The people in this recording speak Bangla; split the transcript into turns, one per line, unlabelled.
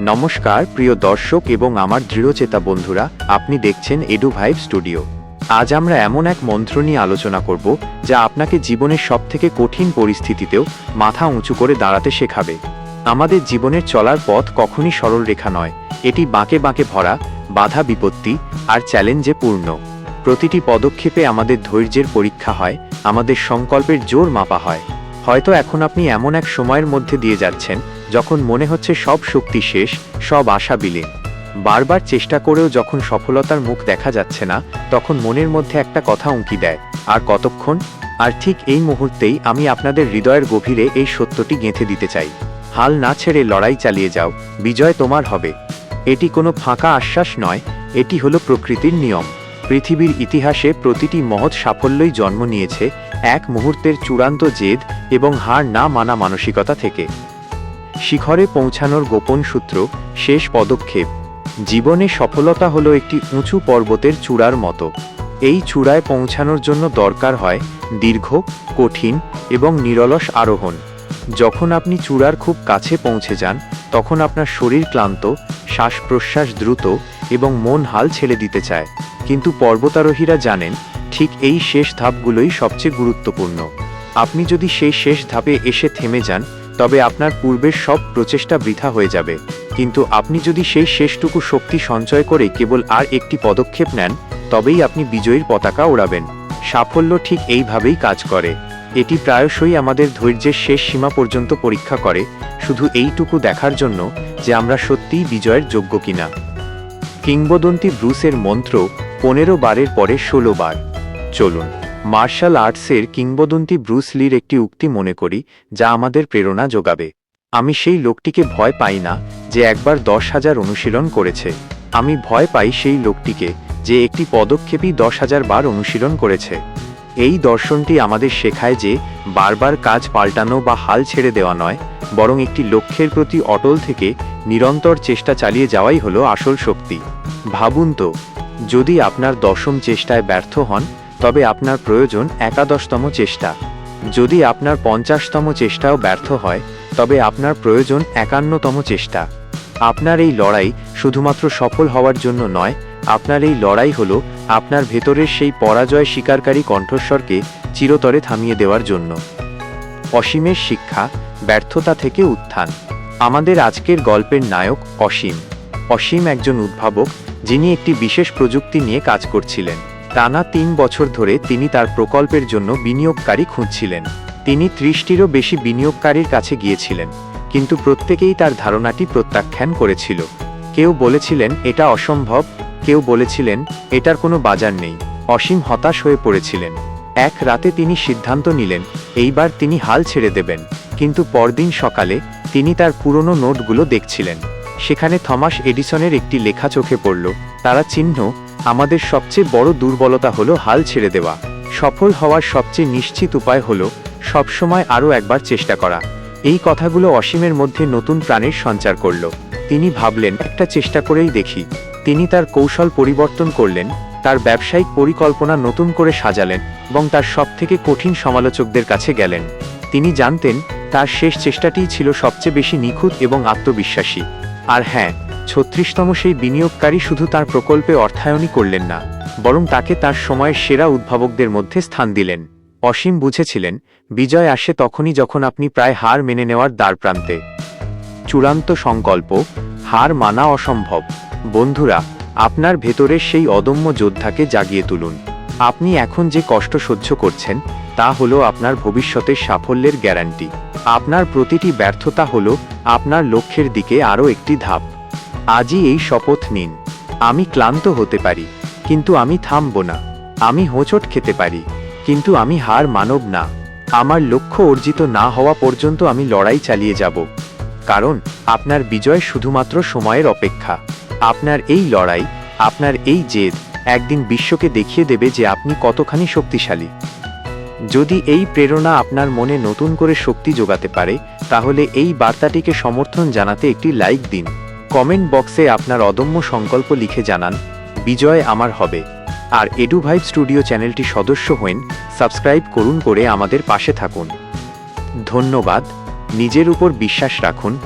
নমস্কার, প্রিয় দর্শক এবং আমার দৃঢ়চেতা বন্ধুরা, আপনি দেখছেন এডু ভাইব স্টুডিও আজ আমরা এমন এক মন্ত্র নিয়ে আলোচনা করব, যা আপনাকে জীবনের সবথেকে কঠিন পরিস্থিতিতেও মাথা উঁচু করে দাঁড়াতে শেখাবে। আমাদের জীবনের চলার পথ কখনই সরল রেখা নয়, এটি বাঁকে বাঁকে ভরা, বাধা বিপত্তি আর চ্যালেঞ্জে পূর্ণ। প্রতিটি পদক্ষেপে আমাদের ধৈর্যের পরীক্ষা হয়, আমাদের সংকল্পের জোর মাপা হয়। হয়তো এখন আপনি এমন এক সময়ের মধ্যে দিয়ে যাচ্ছেন যখন মনে হচ্ছে সব শক্তি শেষ, সব আশা বিলীন। বারবার চেষ্টা করেও যখন সফলতার মুখ দেখা যাচ্ছে না, তখন মনের মধ্যে একটা কথা উঁকি দেয়, আর কতক্ষণ? আর ঠিক এই মুহূর্তেই আমি আপনাদের হৃদয়ের গভীরে এই সত্যটি গেঁথে দিতে চাই। হাল না ছেড়ে লড়াই চালিয়ে যাও, বিজয় তোমার হবে। এটি কোনো ফাঁকা আশ্বাস নয়, এটি হলো প্রকৃতির নিয়ম। পৃথিবীর ইতিহাসে প্রতিটি মহৎ সাফল্যই জন্ম নিয়েছে এক মুহূর্তের চূড়ান্ত জেদ এবং হার না মানা মানসিকতা থেকে। শিখরে পৌঁছানোর গোপন সূত্র, শেষ পদক্ষেপ। জীবনে সফলতা হলো একটি উঁচু পর্বতের চূড়ার মতো। এই চূড়ায় পৌঁছানোর জন্য দরকার হয় দীর্ঘ, কঠিন এবং নিরলস আরোহণ। যখন আপনি চূড়ার খুব কাছে পৌঁছে যান, তখন আপনার শরীর ক্লান্ত শ্বাস প্রশ্বাস দ্রুত এবং মন হাল ছেড়ে দিতে চায়। কিন্তু পর্বতারোহীরা জানেন, ঠিক এই শেষ ধাপগুলোই সবচেয়ে গুরুত্বপূর্ণ। আপনি যদি সেই শেষ ধাপে এসে থেমে যান তবে আপনার পূর্বের সব প্রচেষ্টা বৃথা হয়ে যাবে। কিন্তু আপনি যদি সেই শেষটুকু শক্তি সঞ্চয় করে কেবল আর একটি পদক্ষেপ নেন, তবেই আপনি বিজয়ীর পতাকা ওড়াবেন। সাফল্য ঠিক এইভাবেই কাজ করে। এটি প্রায়শই আমাদের ধৈর্যের শেষ সীমা পর্যন্ত পরীক্ষা করে, শুধু এইটুকু দেখার জন্য যে আমরা সত্যিই বিজয়ের যোগ্য কিনা। কিংবদন্তি ব্রুসের মন্ত্র, পনেরো বারের পরে ষোলো বার। চলুন। মার্শাল আর্টসের কিংবদন্তি ব্রুস লির একটি উক্তি মনে করি, যা আমাদের প্রেরণা যোগাবে। আমি সেই লোকটিকে ভয় পাই না, যে একবার দশ হাজার অনুশীলন করেছে। আমি ভয় পাই সেই লোকটিকে, যে একটি পদক্ষেপই দশ হাজার বার অনুশীলন করেছে। এই দর্শনটি আমাদের শেখায় যে, বারবার কাজ পাল্টানো বা হাল ছেড়ে দেওয়া নয়, বরং একটি লক্ষ্যের প্রতি অটল থেকে নিরন্তর চেষ্টা চালিয়ে যাওয়াই হলো আসল শক্তি। ভাবুন তো, যদি আপনার দশম চেষ্টায় ব্যর্থ হন তবে আপনার প্রয়োজন একাদশতম চেষ্টা। যদি আপনার পঞ্চাশতম চেষ্টাও ব্যর্থ হয়, তবে আপনার প্রয়োজন একান্নতম চেষ্টা। আপনার এই লড়াই শুধুমাত্র সফল হওয়ার জন্য নয়, আপনার এই লড়াই হল আপনার ভেতরের সেই পরাজয় স্বীকারকারী কণ্ঠস্বরকে চিরতরে থামিয়ে দেওয়ার জন্য। অসীমের শিক্ষা, ব্যর্থতা থেকে উত্থান। আমাদের আজকের গল্পের নায়ক অসীম। অসীম একজন উদ্ভাবক, যিনি একটি বিশেষ প্রযুক্তি নিয়ে কাজ করছিলেন। টানা তিন বছর ধরে তিনি তার প্রকল্পের জন্য বিনিয়োগকারী খুঁজছিলেন। তিনি ত্রিশটিরও বেশি বিনিয়োগকারীর কাছে গিয়েছিলেন, কিন্তু প্রত্যেকেই তার ধারণাটি প্রত্যাখ্যান করেছিল। কেউ বলেছিলেন, এটা অসম্ভব। কেউ বলেছিলেন, এটার কোনো বাজার নেই। অসীম হতাশ হয়ে পড়েছিলেন। এক রাতে তিনি সিদ্ধান্ত নিলেন, এইবার তিনি হাল ছেড়ে দেবেন। কিন্তু পরদিন সকালে তিনি তার পুরনো নোটগুলো দেখছিলেন। সেখানে থমাস এডিসনের একটি লেখা চোখে পড়ল। তারা চিহ্ন, আমাদের সবচেয়ে বড় দুর্বলতা হলো হাল ছেড়ে দেওয়া। সফল হওয়ার সবচেয়ে নিশ্চিত উপায় হলো সবসময় আরও একবার চেষ্টা করা। এই কথাগুলো অসীমের মধ্যে নতুন প্রাণের সঞ্চার করল। তিনি ভাবলেন, একটা চেষ্টা করেই দেখি। তিনি তার কৌশল পরিবর্তন করলেন, তার ব্যবসায়িক পরিকল্পনা নতুন করে সাজালেন এবং তার সবথেকে কঠিন সমালোচকদের কাছে গেলেন। তিনি জানতেন, তার শেষ চেষ্টাটিই ছিল সবচেয়ে বেশি নিখুঁত এবং আত্মবিশ্বাসী। আর হ্যাঁ ছত্রিশতম সেই বিনিয়োগকারী শুধু তার প্রকল্পে অর্থায়নই করলেন না, বরং তাকে তার সময়ের সেরা উদ্ভাবকদের মধ্যে স্থান দিলেন। অসীম বুঝেছিলেন, বিজয় আসে তখনই যখন আপনি প্রায় হার মেনে নেওয়ার দ্বারপ্রান্তে চূড়ান্ত সংকল্প, হার মানা অসম্ভব। বন্ধুরা, আপনার ভেতরের সেই অদম্য যোদ্ধাকে জাগিয়ে তুলুন। আপনি এখন যে কষ্ট সহ্য করছেন তা হলো আপনার ভবিষ্যতের সাফল্যের গ্যারান্টি। আপনার প্রতিটি ব্যর্থতা হলো আপনার লক্ষ্যের দিকে আরও একটি ধাপ। আজই এই শপথ নিন। আমি ক্লান্ত হতে পারি, কিন্তু আমি থামব না। আমি হোঁচট খেতে পারি, কিন্তু আমি হার মানব না। আমার লক্ষ্য অর্জিত না হওয়া পর্যন্ত আমি লড়াই চালিয়ে যাব। কারণ, আপনার বিজয় শুধুমাত্র সময়ের অপেক্ষা। আপনার এই লড়াই, আপনার এই জেদ, একদিন বিশ্বকে দেখিয়ে দেবে যে আপনি কতখানি শক্তিশালী। যদি এই প্রেরণা আপনার মনে নতুন করে শক্তি যোগাতে পারে, তাহলে এই বার্তাটিকে সমর্থন জানাতে একটি লাইক দিন। কমেন্ট বক্সে আপনার অদম্য সংকল্প লিখে জানান, বিজয় আমার হবে। আর এডু ভাইব স্টুডিও চ্যানেলটি সদস্য হন, সাবস্ক্রাইব করুন করে আমাদের পাশে থাকুন। ধন্যবাদ। নিজের উপর বিশ্বাস রাখুন।